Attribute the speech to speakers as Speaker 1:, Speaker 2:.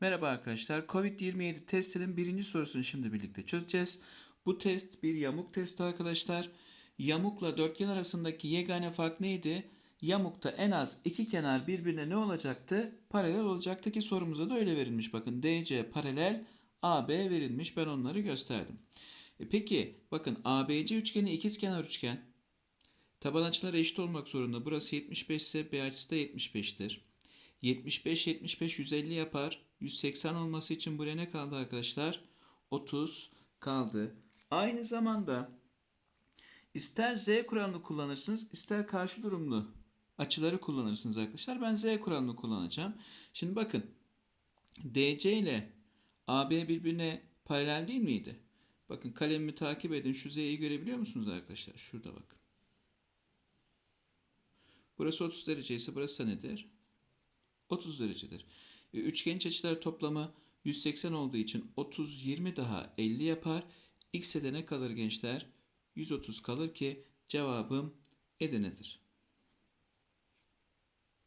Speaker 1: Merhaba arkadaşlar. Covid-27 testinin birinci sorusunu şimdi birlikte çözeceğiz. Bu test bir yamuk testi arkadaşlar. Yamukla dörtgen arasındaki yegane fark neydi? Yamukta en az iki kenar birbirine ne olacaktı? Paralel olacaktı ki sorumuza da öyle verilmiş. Bakın DC paralel AB verilmiş. Ben onları gösterdim. E peki bakın ABC üçgeni ikizkenar üçgen. Taban açıları eşit olmak zorunda. Burası 75 ise B açısı da 75'tir. 75 75 150 yapar. 180 olması için buraya ne kaldı arkadaşlar? 30 kaldı. Aynı zamanda ister Z kuralını kullanırsınız, ister karşı durumlu açıları kullanırsınız arkadaşlar. Ben Z kuralını kullanacağım. Şimdi bakın DC ile AB birbirine paralel değil miydi? Bakın kalemimi takip edin. Şu Z'yi görebiliyor musunuz arkadaşlar? Şurada bakın. Burası 30 derece ise burası nedir? 30 derecedir. E, Üçgen iç açılar toplamı 180 olduğu için 30 20 daha 50 yapar. X'e de ne kalır gençler? 130 kalır ki cevabım Edirne'dir.